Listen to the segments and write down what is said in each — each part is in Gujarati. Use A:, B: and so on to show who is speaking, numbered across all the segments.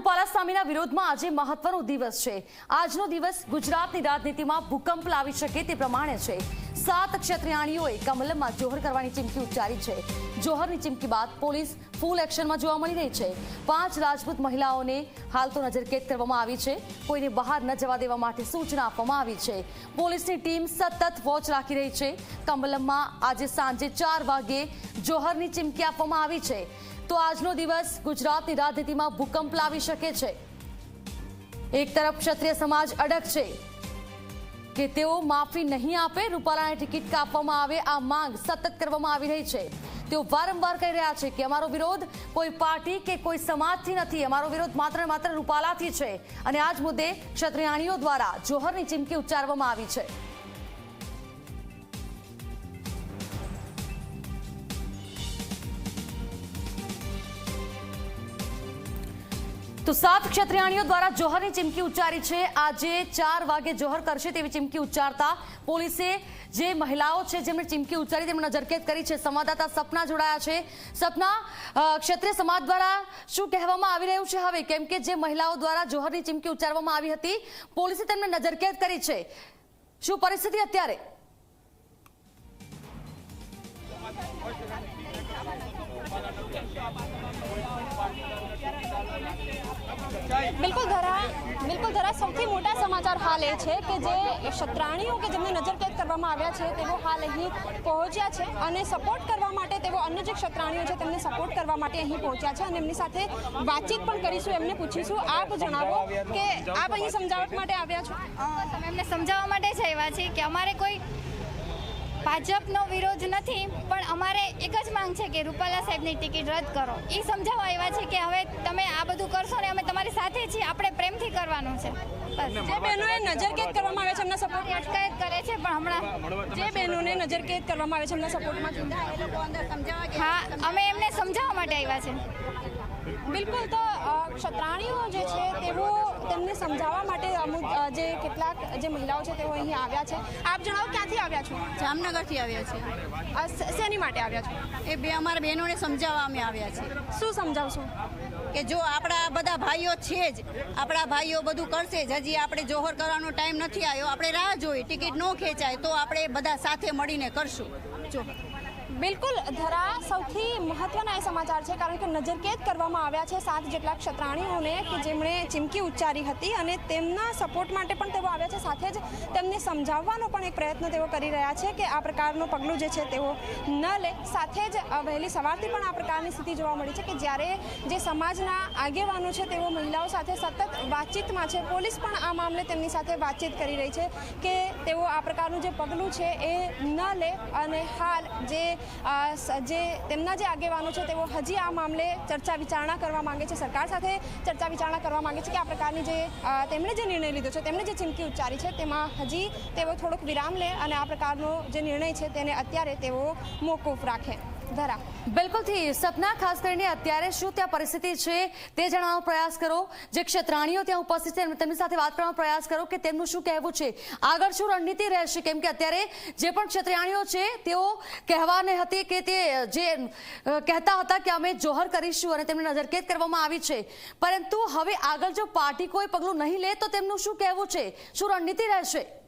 A: રૂપાલા સ્વામીના વિરોધમાં આજે મહત્વનો દિવસ છે. આજનો દિવસ ગુજરાતની રાજનીતિમાં ભૂકંપ લાવી શકે તે પ્રમાણે છે. સાત ક્ષત્રિયાણીઓએ કમલમમાં જોહર કરવાની ચીમકી ઉચ્ચારી છે. જોહરની ચીમકી બાદ પોલીસ ફૂલ એક્શનમાં જોવા મળી રહી છે. પાંચ રાજપૂત મહિલાઓને હાલ તો નજરકેદ કરવામાં આવી છે. કોઈને બહાર ન જવા દેવા માટે સૂચના આપવામાં આવી છે. પોલીસની ટીમ સતત વોચ રાખી રહી છે. કમલમમાં આજે સાંજે ચાર વાગે જોહરની ચીમકી આપવામાં આવી છે. તો આજનો દિવસ ગુજરાતની રાજનીતિમાં ભૂકંપ લાવી શકે છે. એક તરફ ક્ષત્રિય સમાજ અડગ છે કે તેઓ માફી નહીં આપે, રૂપાલાને ટિકિટ કાપવામાં આવે, આ માંગ સતત કરવામાં આવી રહી છે. તેઓ વારંવાર કહી રહ્યા છે કે અમારો વિરોધ કોઈ પાર્ટી કે કોઈ સમાજથી નથી, અમારો વિરોધ માત્ર માત્ર રૂપાલાથી છે. અને આ જ મુદ્દે ક્ષત્રિયાણીઓ દ્વારા જોહરની ચીમકી ઉચ્ચારવામાં આવી છે. તો સાત ક્ષત્રિયાણીઓ દ્વારા જોહરની ચીમકી ઉચ્ચારી છે. આજે ચાર વાગે જોહર કરશે તેવી ચીમકી ઉચ્ચારતા પોલીસે જે મહિલાઓ છે જેમણે ચીમકી ઉચ્ચારી તેમણે નજરકેદ કરી છે. સંવાદદાતા સપના જોડાયા છે. સપના ક્ષત્રિય સમાજ દ્વારા શું કહેવામાં આવી રહ્યું છે હવે? કેમ કે જે મહિલાઓ દ્વારા જોહરની ચીમકી ઉચ્ચારવામાં આવી હતી, પોલીસે તેમને નજરકેદ કરી છે. શું પરિસ્થિતિ અત્યારે?
B: બિલકુલ ધરા બિલકુલ ધરા, સૌથી મોટા સમાચાર હાલ એ છે કે જે ક્ષત્રાણીઓ કે જેમને નજરકેદ કરવામાં આવ્યા છે, તેઓ હાલ અહીં પહોંચ્યા છે અને સપોર્ટ કરવા માટે, તેઓ અન્ય જે ક્ષત્રાણીઓ છે તેમને સપોર્ટ કરવા માટે અહીં પહોંચ્યા છે અને એમની સાથે વાતચીત પણ કરીશું, એમને પૂછીશું. આપ જણાવો કે આપ અહીં સમજાવટ માટે આવ્યા છો?
C: તમે એમને સમજાવવા માટે જ આવ્યા છીએ કે અમારે કોઈ ભાજપનો વિરોધ નથી પણ અમારે એક જ માંગ છે કે રૂપાલા સાહેબની ટિકિટ રદ કરો. એ સમજાવવા આવ્યા છે કે હવે તમે આ બધું કરશો ને અમે તમારી સાથે છીએ આપણે પ્રેમથી કરવાનું છે. બસ.
B: જે બહેનોએ નજરકેદ કરવામાં આવે છે એમના સપોર્ટ
C: અટકાયત કરે છે પણ હમણાં
B: જે બહેનોને નજરકેદ કરવામાં આવે છે એમના સપોર્ટમાં
C: હા અમે એમને સમજાવવા માટે આવ્યા છે.
B: બિલકુલ તો ક્ષત્રાણીઓ જે છે તેઓ તેમને સમજાવવા માટે અમુક જે કેટલાક જે મહિલાઓ છે તેઓ અહીં આવ્યા છે. આપ જણાવો ક્યાંથી આવ્યા છો?
D: જામનગરથી આવ્યા છે.
B: શેની માટે આવ્યા છો?
D: એ બે અમારા બહેનોને સમજાવવા અમે આવ્યા છીએ.
B: શું સમજાવશો?
D: કે જો આપણા બધા ભાઈઓ છે જ આપણા ભાઈઓ બધું કરશે જ હજી આપણે જોહર કરવાનો ટાઈમ નથી આવ્યો આપણે રાહ જોઈ ટિકિટ ન ખેંચાય તો આપણે બધા સાથે મળીને કરશું. જો.
B: બિલકુલ, ધરા સૌથી મહત્વના એ સમાચાર છે, કારણ કે નજરકેદ કરવામાં આવ્યા છે સાત જેટલા ક્ષત્રાણીઓને કે જેમણે ચીમકી ઉચ્ચારી હતી અને તેમના સપોર્ટ માટે પણ તેઓ આવ્યા છે. સાથે જ તેમને સમજાવવાનો પણ એક પ્રયત્ન તેઓ કરી રહ્યા છે કે આ પ્રકારનું પગલું જે છે તેઓ ન લે. સાથે જ વહેલી સવારથી પણ આ પ્રકારની સ્થિતિ જોવા મળી છે કે જ્યારે જે સમાજના આગેવાનો છે તેઓ મહિલાઓ સાથે સતત વાતચીતમાં છે, પોલીસ પણ આ મામલે તેમની સાથે વાતચીત કરી રહી છે કે તેઓ આ પ્રકારનું જે પગલું છે એ ન લે અને હાલ જે જે તેમના જે આગેવાનો છે તેઓ હજી આ મામલે ચર્ચા વિચારણા કરવા માંગે છે. સરકાર સાથે ચર્ચા વિચારણા કરવા માંગે છે કે આ પ્રકારની જે તેમણે જે નિર્ણય લીધો છે, તેમણે જે ચીમકી ઉચ્ચારી છે તેમાં હજી તેઓ થોડોક વિરામ લે અને આ પ્રકારનો જે નિર્ણય છે તેને અત્યારે તેઓ મોકૂફ રાખે. ધરા.
A: બિલકુલથી સપના, ખાસ કરીને અત્યારે શું ત્યાં પરિસ્થિતિ છે તે જણાવવાનો પ્રયાસ કરો. જે ક્ષેત્રાણીઓ ત્યાં ઉપસ્થિત છે, તેમની સાથે વાત કરવાનો પ્રયાસ કરો કે તેમનું શું કહેવું છે. આગળ શું રણનીતિ રહેશે? કેમ કે અત્યારે જે પણ ક્ષેત્રાણીઓ છે, તેઓ કહેવાને હતી કે તે, જે કહેતા હતા કે અમે જોહર કરીશું અને તેમને નજરકેદ કરવામાં આવી છે. પરંતુ હવે આગળ જો પાર્ટી કોઈ પગલું નહીં લે તો તેમનું શું કહેવું છે? શું રણનીતિ રહેશે?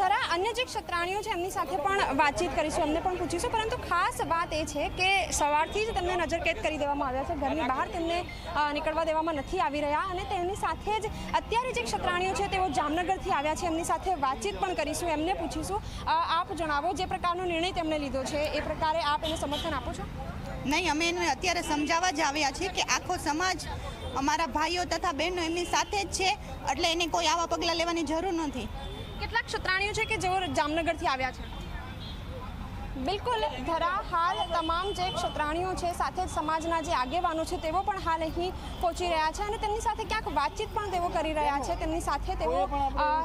B: ધરા અન્ય જે ક્ષત્રાણીઓ છે, એમની સાથે પણ વાતચીત કરીશું. એમને પણ પૂછીશું. પરંતુ ખાસ વાત એ છે કે સવારથી જ તેમને નજરકેદ કરી દેવામાં આવ્યા છે. ઘરની બહાર તેમને નીકળવા દેવામાં નથી આવી રહ્યા અને તેમની સાથે જ અત્યારે જે ક્ષત્રાણીઓ છે, તેઓ જામનગરથી આવ્યા છે. એમની સાથે વાતચીત પણ કરીશું. એમને પૂછીશું આપ જણાવો જે પ્રકારનો નિર્ણય તેમણે લીધો છે. એ પ્રકારે આપ એને સમર્થન આપો છો?
D: નહીં, અમે એને અત્યારે સમજાવવા જ આવ્યા છીએ કે આખો સમાજ અમારા ભાઈઓ તથા બહેનો એમની સાથે જ છે. એટલે એને કોઈ આવા પગલાં લેવાની જરૂર નથી.
B: કેટલાક ક્ષત્રાણીઓ છે કે જેઓ જામનગરથી આવ્યા છે? બિલકુલ ધરા હાલ તમામ જે ક્ષત્રાણીઓ છે સાથે જ સમાજના જે આગેવાનો છે તેઓ પણ હાલ અહીં પહોંચી રહ્યા છે અને તેમની સાથે ક્યાંક વાતચીત પણ તેઓ કરી રહ્યા છે. તેમની સાથે તેઓ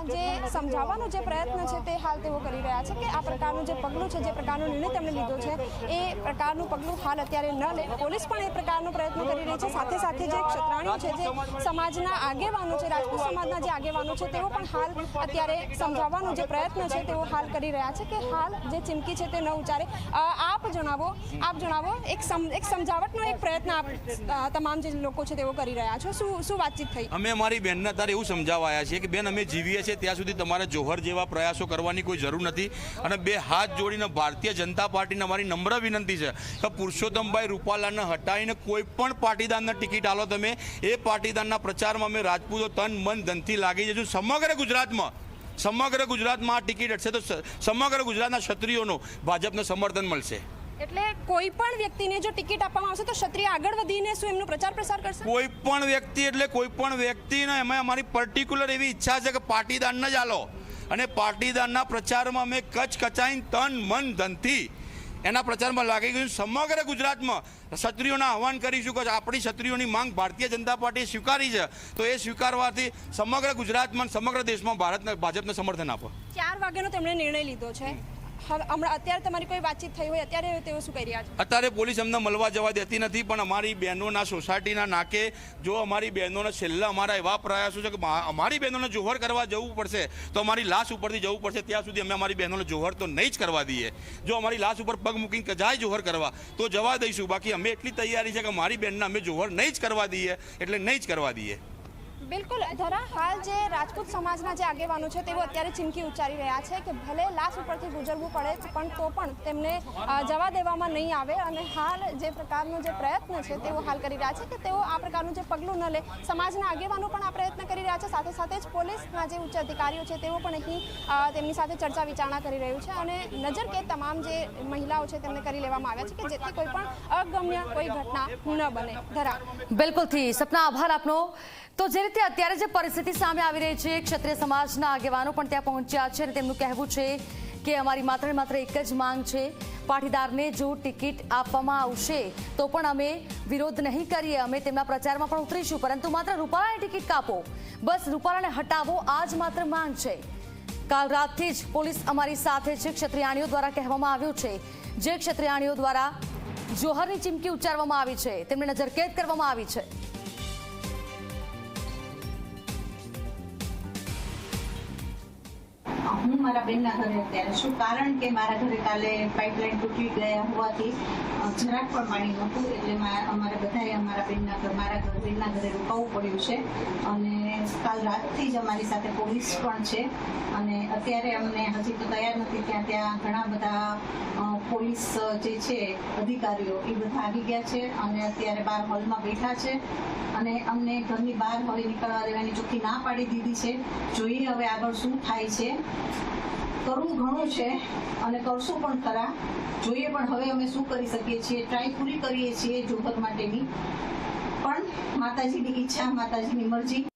B: જે સમજાવવાનો જે પ્રયત્ન છે તે હાલ તેઓ કરી રહ્યા છે કે આ પ્રકારનું જે પગલું છે જે પ્રકારનો નિર્ણય તેમણે લીધો છે એ પ્રકારનું પગલું હાલ અત્યારે ન લે. પોલીસ પણ એ પ્રકારનો પ્રયત્ન કરી રહી છે. સાથે સાથે જે ક્ષત્રાણીઓ છે જે સમાજના આગેવાનો છે રાજપૂત સમાજના જે આગેવાનો છે તેઓ પણ હાલ અત્યારે સમજાવવાનો જે પ્રયત્ન છે તેઓ હાલ કરી રહ્યા છે કે હાલ જે ચીમકી છે તે ન ઉચ્ચારે આપ જણાવો આપ જણાવો, એક એક સમજાવટનો એક પ્રયત્ન આપ તમામ જે લોકો છે તેઓ કરી રહ્યા છો. શું શું વાતચીત થઈ?
E: અમે અમારી બહેનને અત્યારે એવું સમજાવાયા છીએ કે બેન, અમે જીવીએ છીએ, ત્યાં સુધી તમારે જોહર જેવા પ્રયાસો કરવાની કોઈ જરૂર નથી. અને બે હાથ જોડીને ભારતીય જનતા પાર્ટીને અમારી નમ્ર વિનંતી છે કે પુરુષોત્તમભાઈ રૂપાલાને હટાવીને કોઈ પણ પાટીદારને ટિકિટ આલો તમે. એ પાટીદારના પ્રચારમાં અમે રાજપૂતો તન, મન, ધનથી લાગી જશું સમગ્ર ગુજરાતમાં સમગ્ર ગુજરાતમાં આ ટિકિટ હટશે તો સમગ્ર ગુજરાતના ક્ષત્રિયોનો ભાજપને સમર્થન મળશે.
B: એટલે કોઈ પણ વ્યક્તિને જો ટિકિટ આપવામાં આવશે તો ક્ષત્રિય આગળ વધીને શું એમનો પ્રચાર પ્રસાર કરશે?
E: કોઈ પણ વ્યક્તિ એટલે કોઈ પણ વ્યક્તિને એમાં અમારી પર્ટિક્યુલર એવી ઈચ્છા છે કે પાટીદારને જ આલો. અને પાટીદારના પ્રચારમાં અમે કચ કચાઈને તન મન ધનથી એના પ્રચારમાં લાગી ગયું સમગ્ર ગુજરાતમાં ક્ષત્રિયોના આહવાન કરીશું કે આપણી ક્ષત્રિયોની માંગ ભારતીય જનતા પાર્ટીએ સ્વીકારી છે. તો એ સ્વીકારવાથી સમગ્ર ગુજરાતમાં સમગ્ર દેશમાં ભારતને, ભાજપને સમર્થન આપો.
B: ચાર વાગ્યાનો તેમણે નિર્ણય લીધો છે. હમણાં અત્યારે તમારી કોઈ વાતચીત થઈ હોય, અત્યારે તેઓ શું કરી રહ્યા છે?
E: અત્યારે પોલીસ અમને મળવા જવા દેતી નથી, પણ અમારી બહેનોના સોસાયટીના નાકે જો અમારી બહેનોને છેલ્લા અમારા એવા પ્રયાસો છે કે અમારી બહેનોને જોહર કરવા જવું પડશે, તો અમારી લાશ ઉપરથી જવું પડશે. ત્યાં સુધી અમે અમારી બહેનોને જોહર તો નહીં જ કરવા દઈએ. જો અમારી લાશ ઉપર પગ મૂકીને જાય જોહર કરવા, તો જવા દઈશું. બાકી અમે એટલી તૈયારી છે કે મારી બહેનને અમે જોહર નહીં જ કરવા દઈએ, એટલે નહીં જ કરવા દઈએ.
B: બિલકુલ, ધરા, હાલ જે રાજપૂત સમાજના જે આગેવાનો છે તેઓ અત્યારે ચીમકી ઉચ્ચારી રહ્યા છે કે ભલે લાશ ઉપરથી ગુજરવું પડે પણ તો પણ તેમને જવા દેવામાં નહીં આવે અને હાલ જે પ્રકારનો જે પ્રયત્ન છે તેઓ હાલ કરી રહ્યા છે કે તેઓ આ પ્રકારનું જે પગલું ન લે. સમાજના આગેવાનો પણ આ પ્રયત્ન કરી રહ્યા છે, સાથે સાથે જ પોલીસના જે ઉચ્ચ અધિકારીઓ છે તેઓ પણ અહીં તેમની સાથે ચર્ચા વિચારણા કરી રહ્યું છે અને નજર કે તમામ જે મહિલાઓ છે તેમને કરી લેવામાં આવ્યા છે કે જેથી કોઈ પણ અગમ્ય કોઈ ઘટના ન બને. ધરા.
A: બિલકુલથી સપના આભાર આપનો. તો જે રીતે અત્યારે જે પરિસ્થિતિ સામે આવી રહી છે, ક્ષત્રિય સમાજના આગેવાનો પણ ત્યાં પહોંચ્યા છે અને તેમનું કહેવું છે કે અમારી માત્ર માત્ર એક જ માંગ છે, પાટીદારને જો ટિકિટ આપવામાં આવશે, તો પણ અમે વિરોધ નહીં કરીએ, અમે તેમના પ્રચારમાં પણ ઉતરીશું. પરંતુ માત્ર રૂપાલાની ટિકિટ કાપો. બસ રૂપાલાને હટાવો આ જ માત્ર માંગ છે. કાલ રાતથી જ પોલીસ અમારી સાથે છે, ક્ષત્રિયાણીઓ દ્વારા કહેવામાં આવ્યું છે. જે ક્ષત્રિયાણીઓ દ્વારા જોહરની ચીમકી ઉચ્ચારવામાં આવી છે, તેમને નજરકેદ કરવામાં આવી છે.
F: હું મારા બેનના ઘરે અત્યારે છું. કારણ કે મારા ઘરે કાલે પાઇપલાઇન તૂટી ગયા હોવાથી જરાક પણ પાણી નહોતું. એટલે અમારે બધાએ અમારા બેનના ઘર મારા ઘર બેનના ઘરે રોકાવવું પડ્યું છે. અને કાલ રાતથી જ અમારી સાથે પોલીસ પણ છે. અને અત્યારે અમને હજી તો તૈયાર નથી ત્યાં. ત્યાં ઘણા બધા પોલીસ જે છે, અધિકારીઓ એ બધા આવી ગયા છે અને અત્યારે બાર હોલમાં બેઠા છે. અને અમને ઘરની બહાર હવે નીકળવા દેવાની ચોખ્ખી ના પાડી દીધી છે. જોઈએ હવે આગળ શું થાય છે. કરવું ઘણું છે અને કરશું પણ ખરા. જોઈએ પણ હવે અમે શું કરી શકીએ છીએ. ટ્રાય પૂરી કરીએ છીએ જોગત માટેની. પણ માતાજીની ઈચ્છા, માતાજીની મરજી.